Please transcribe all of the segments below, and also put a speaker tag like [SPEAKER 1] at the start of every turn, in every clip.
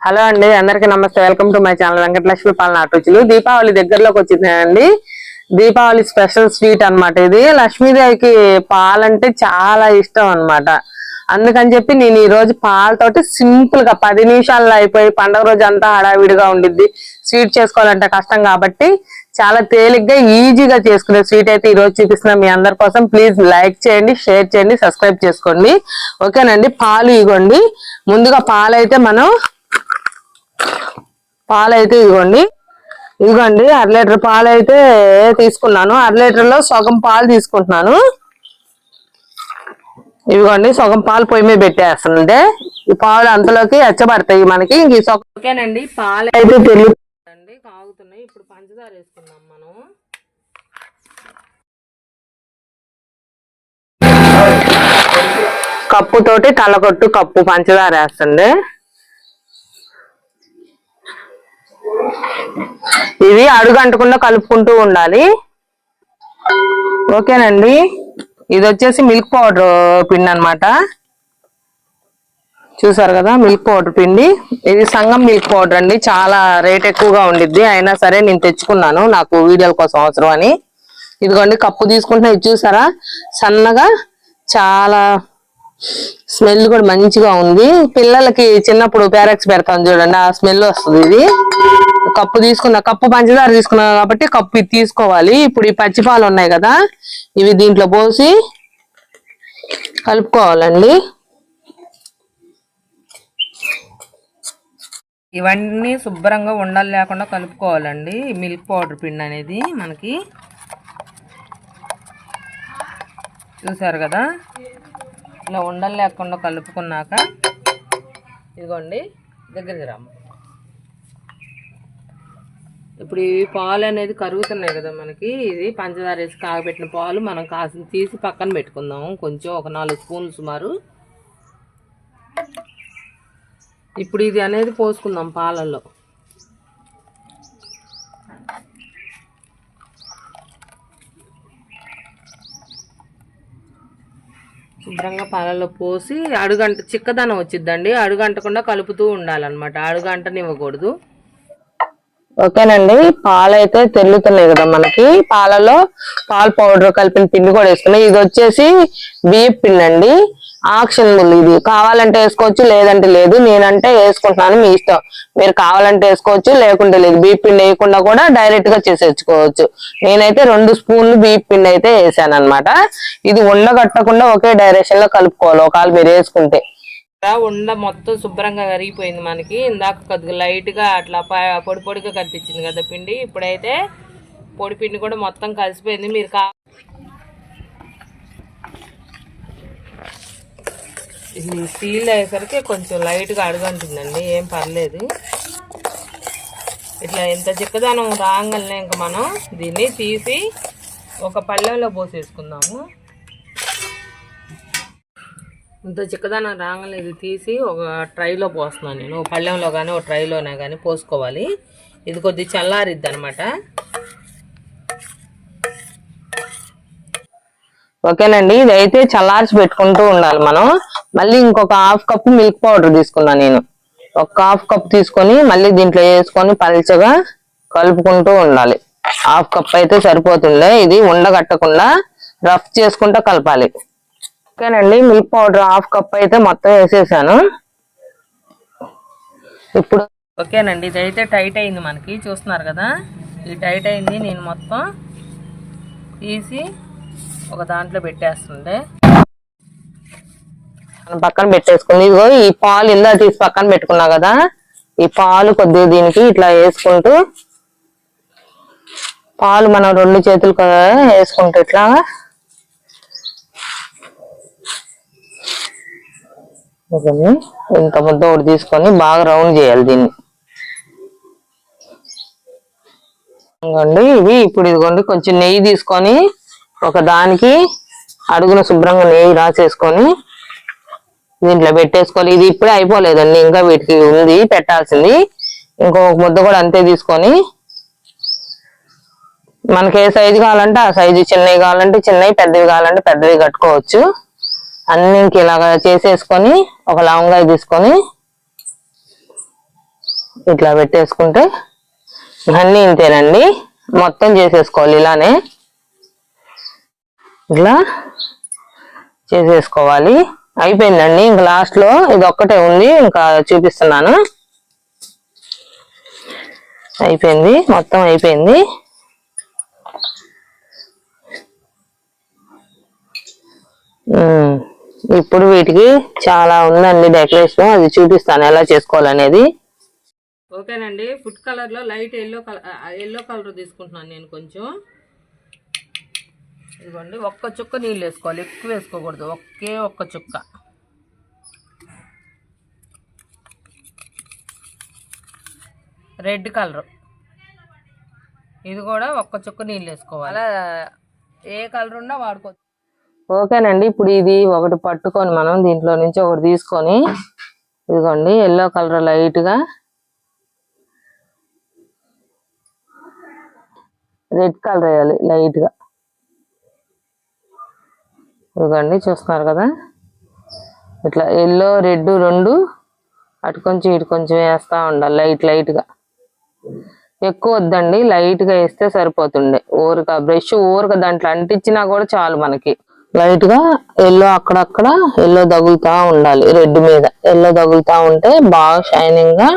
[SPEAKER 1] Hello అండి అందరికీ నమస్తే. Welcome to my channel Venkatalakshmi పాలన రుచులు. దీపావళి దగ్గరలోకి వచ్చిందండి. దీపావళి స్పెషల్ స్వీట్ అన్నమాట ఇది. లక్ష్మీదేవికి పాలంటే చాలా ఇష్టం అన్నమాట. అందుకని చెప్పి నేను ఈ రోజు పాలతోటి సింపుల్గా పది నిమిషాల్లో అయిపోయి పండగ రోజు అంతా హడావిడిగా ఉండిద్ది. స్వీట్ చేసుకోవాలంటే కష్టం కాబట్టి చాలా తేలిగ్గా ఈజీగా చేసుకునే స్వీట్ అయితే ఈ రోజు చూపిస్తున్నా మీ అందరి కోసం. ప్లీజ్ లైక్ చేయండి షేర్ చేయండి సబ్స్క్రైబ్ చేసుకోండి. ఓకేనండి పాలు ఇగోండి. ముందుగా పాలు అయితే మనం పాలు అయితే ఇదిగోండి. ఇదిగోండి అర లీటర్ పాలు అయితే తీసుకున్నాను. అర లీటర్లో సగం పాలు తీసుకుంటున్నాను. ఇదిగోండి సగం పాలు పొయ్యి మీద పెట్టేస్తుంటే ఈ పాలు అంతలోకి ఎచ్చబడతాయి మనకి. ఇంక ఈ సగం ఓకేనండి పాలు అయితే తెలియదండి కాగుతున్నాయి. ఇప్పుడు పంచదార వేసుకుందాం మనం. కప్పు తోటి తలకొట్టు కప్పు పంచదార వేస్తుంది ఇది అడుగంటకుండా కలుపుకుంటూ ఉండాలి. ఓకేనండి. ఇది వచ్చేసి మిల్క్ పౌడర్ పిండి అనమాట చూసారు కదా మిల్క్ పౌడర్ పిండి. ఇది సంగం మిల్క్ పౌడర్ అండి. చాలా రేట్ ఎక్కువగా ఉండిద్ది. అయినా సరే నేను తెచ్చుకున్నాను. నాకు వీడియోల కోసం అవసరం అని. ఇదిగోండి కప్పు తీసుకుంటున్నా. ఇది చూసారా? సన్నగా చాలా స్మెల్ కూడా మంచిగా ఉంది. పిల్లలకి చిన్నప్పుడు ప్యారెక్స్ పెడతాం చూడండి. ఆ స్మెల్ వస్తుంది ఇది. కప్పు తీసుకున్న కప్పు పంచదార తీసుకున్నా కాబట్టి కప్పు ఇది తీసుకోవాలి. ఇప్పుడు ఈ పచ్చిపాలు ఉన్నాయి కదా ఇవి దీంట్లో పోసి కలుపుకోవాలండి. ఇవన్నీ శుభ్రంగా ఉండలు లేకుండా కలుపుకోవాలండి. మిల్క్ పౌడర్ పిండి అనేది మనకి చూసారు కదా? ఇలా ఉండలు లేకుండా కలుపుకున్నాక ఇదిగోండి దగ్గరికి రామ్మ. ఇప్పుడు ఈ పాలు అనేది కరుగుతున్నాయి కదా మనకి. ఇది పంచదార వేసి కాగబెట్టిన పాలు మనం కాసిన తీసి పక్కన పెట్టుకుందాము కొంచెం ఒక నాలుగు స్పూన్లు సుమారు. ఇప్పుడు ఇది అనేది పోసుకుందాం పాలల్లో. శుభ్రంగా పాలలో పోసి అడుగంట చిక్కదనం వచ్చిద్దండి. అడుగంటకుండా కలుపుతూ ఉండాలన్నమాట. అడుగంటనివ్వకూడదు. ఓకేనండి. పాలు అయితే తెల్లుతున్నాయి కదా మనకి. పాలలో పాలు పౌడర్ కలిపిన పిండి కూడా వేసుకున్నాయి ఇది వచ్చేసి బియ్యం పిండి అండి. ఆక్షన్ ఇది. కావాలంటే వేసుకోవచ్చు లేదంటే లేదు. నేనంటే వేసుకుంటున్నాను మీ ఇష్టం. మీరు కావాలంటే వేసుకోవచ్చు లేకుంటే లేదు. బియ్యం పిండి వేయకుండా కూడా డైరెక్ట్గా చేసేసుకోవచ్చు. నేనైతే రెండు స్పూన్లు బియ్యం పిండి అయితే వేసాను అనమాట ఇది ఉండగట్టకుండా ఒకే డైరెక్షన్లో కలుపుకోవాలి. ఒకవేళ మీరు వేసుకుంటే. ఉండ మొత్తం శుభ్రంగా కరిగిపోయింది మనకి. ఇందాక కొద్దిగా లైట్గా అట్లా పొడి పొడిగా కనిపించింది కదా పిండి. ఇప్పుడైతే పొడి పిండి కూడా మొత్తం కలిసిపోయింది. మీరు కా ఇది స్టీల్ అయ్యేసరికి కొంచెం లైట్గా అడుగంటుందండి. ఏం పర్లేదు. ఇట్లా ఎంత చిక్కదనం రాగానే ఇంక మనం దీన్ని తీసి ఒక పళ్ళెంలో పోసేసుకుందాము. ఇంత చిక్కదనం రాగానే ఇది తీసి ఒక ట్రైలో పోస్తున్నాను నేను. పళ్ళెంలో కానీ ఒక ట్రైలోనే కానీ పోసుకోవాలి. ఇది కొద్ది చల్లారిద్ది అనమాట ఓకేనండి ఇది అయితే చల్లార్చి పెట్టుకుంటూ ఉండాలి మనం. మళ్ళీ ఇంకొక హాఫ్ కప్ మిల్క్ పౌడర్ తీసుకున్నాను నేను. ఒక హాఫ్ కప్ తీసుకొని మళ్ళీ దీంట్లో వేసుకొని పల్చగా కలుపుకుంటూ ఉండాలి. హాఫ్ కప్ అయితే సరిపోతుండే ఇది ఉండగట్టకుండా రఫ్ చేసుకుంటూ కలపాలి. ఓకేనండి మిల్క్ పౌడర్ హాఫ్ కప్ అయితే మొత్తం వేసేసాను. ఇప్పుడు ఓకేనండి. ఇది అయితే టైట్ అయింది మనకి. చూస్తున్నారు కదా? ఇది టైట్ అయింది. నేను మొత్తం తీసి ఒక దాంట్లో పెట్టేస్తుండే. మనం పక్కన పెట్టేసుకుంది. ఇదిగో ఈ పాలు ఇందా తీసి పక్కన పెట్టుకున్నా కదా? ఈ పాలు కొద్దిగా దీనికి ఇట్లా వేసుకుంటూ పాలు మనం రెండు చేతులు వేసుకుంటూ ఇట్లా ఇంత ముద్ద ఒకటి తీసుకొని బాగా రౌండ్ చేయాలి దీన్ని. ఇదిగోండి ఇవి ఇప్పుడు ఇదిగోండి కొంచెం నెయ్యి తీసుకొని ఒక దానికి అడుగున శుభ్రంగా నెయ్యి రాసేసుకొని దీంట్లో పెట్టేసుకోవాలి. ఇది ఇప్పుడే అయిపోలేదండి ఇంకా వీటికి ఉంది పెట్టాల్సింది. ఇంకొక ముద్ద కూడా అంతే తీసుకొని మనకి ఏ సైజు కావాలంటే ఆ సైజు చిన్నవి కావాలంటే చిన్నవి పెద్దవి కావాలంటే పెద్దవి కట్టుకోవచ్చు. అన్ని ఇంక ఇలాగా చేసేసుకొని ఒక లవంగాయ తీసుకొని ఇట్లా పెట్టేసుకుంటే అన్నీ ఇంతేనండి. మొత్తం చేసేసుకోవాలి ఇలానే. ఇట్లా చేసేసుకోవాలి. అయిపోయిందండి. ఇంకా లాస్ట్లో ఇది ఒక్కటే ఉంది. ఇంకా చూపిస్తున్నాను. అయిపోయింది. మొత్తం అయిపోయింది. ఉమ్, ఇప్పుడు వీటికి చాలా ఉందండి డెకరేషన్. అది చూపిస్తాను ఎలా చేసుకోవాలనేది. ఓకేనండి. ఫుడ్ కలర్లో light yellow colour yellow colour తీసుకుంటున్నాను నేను కొంచెం. ఇదిగోండి ఒక్క చుక్క నీళ్ళు వేసుకోవాలి. ఎక్కువ వేసుకోకూడదు. ఒకే ఒక్క చుక్క. Red colour. ఇది కూడా ఒక్క చుక్క నీళ్ళు వేసుకోవాలి. అలా ఏ కలర్ ఉన్నా వాడుకోవచ్చు ఓకేనండి ఇప్పుడు ఇది ఒకటి పట్టుకొని మనం దీంట్లో నుంచి ఒకటి తీసుకొని ఇదిగోండి ఎల్లో కలర్ లైట్గా రెడ్ కలర్ వేయాలి లైట్గా ఇదిగోండి చూస్తున్నారు కదా? ఇట్లా ఎల్లో రెడ్ రెండు అటు కొంచెం ఇటు కొంచెం వేస్తూ ఉండాలి లైట్ లైట్గా ఎక్కువ వద్దండి లైట్గా వేస్తే సరిపోతుండే. ఊరక బ్రష్ ఊరక దాంట్లో అంటించినా కూడా చాలు మనకి. లైట్గా ఎల్లో అక్కడక్కడ ఎల్లో తగులుతా ఉండాలి. రెడ్ మీద ఎల్లో తగులుతా ఉంటే బాగా షైనింగ్గా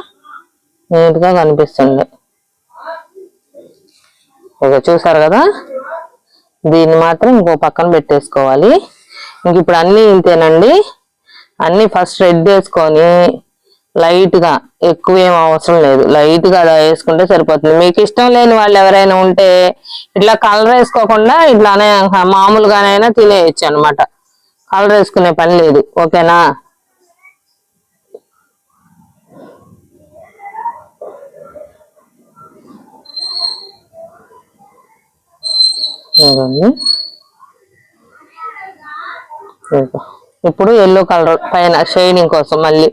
[SPEAKER 1] నీట్గా కనిపిస్తుంది. ఇక చూసారు కదా? దీన్ని మాత్రం ఇంకో పక్కన పెట్టేసుకోవాలి. ఇంక ఇప్పుడు అన్నీ ఇంతేనండి. అన్నీ ఫస్ట్ రెడ్ వేసుకొని లైట్గా ఎక్కువ ఏం అవసరం లేదు. లైట్గా అలా వేసుకుంటే సరిపోతుంది. మీకు ఇష్టం లేని వాళ్ళు ఎవరైనా ఉంటే ఇట్లా కలర్ వేసుకోకుండా ఇట్లానే మామూలుగానైనా తినేయచ్చు అనమాట కలర్ వేసుకునే పని లేదు. ఓకేనా? ఇప్పుడు ఎల్లో కలర్ పైన షైనింగ్ కోసం మళ్ళీ.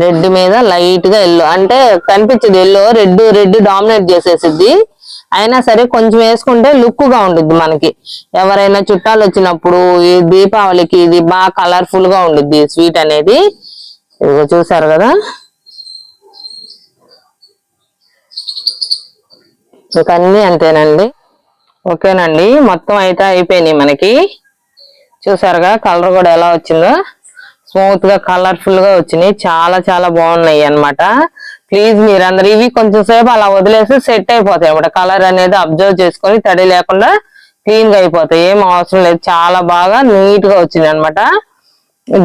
[SPEAKER 1] రెడ్ మీద లైట్గా ఎల్లో అంటే కనిపించదు. ఎల్లో రెడ్ రెడ్ డామినేట్ చేసేసిద్ది. అయినా సరే కొంచెం వేసుకుంటే లుక్గా ఉండుద్ది మనకి. ఎవరైనా చుట్టాలు వచ్చినప్పుడు ఈ దీపావళికి ఇది బాగా కలర్ఫుల్గా ఉండుద్ది స్వీట్ అనేది. ఇదిగో చూసారు కదా? ఇక అన్ని అంతేనండి. ఓకేనండి. మొత్తం అయితే అయిపోయినాయి మనకి. చూసారుగా? కలర్ కూడా ఎలా వచ్చిందో? స్మూత్గా కలర్ఫుల్గా వచ్చినాయి. చాలా చాలా బాగున్నాయి అన్నమాట. ప్లీజ్ మీరందరూ ఇవి కొంచెం సేపు అలా వదిలేసి సెట్ అయిపోతాయి అనమాట కలర్ అనేది అబ్జర్వ్ చేసుకొని తడి లేకుండా క్లీన్గా అయిపోతాయి. ఏం అవసరం లేదు. చాలా బాగా నీట్గా వచ్చింది అనమాట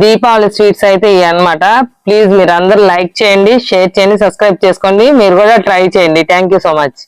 [SPEAKER 1] దీపావళి స్వీట్స్ అయితే ఇవి అన్నమాట. ప్లీజ్ మీరు లైక్ చేయండి షేర్ చేయండి సబ్స్క్రైబ్ చేసుకోండి. మీరు కూడా ట్రై చేయండి. Thank so much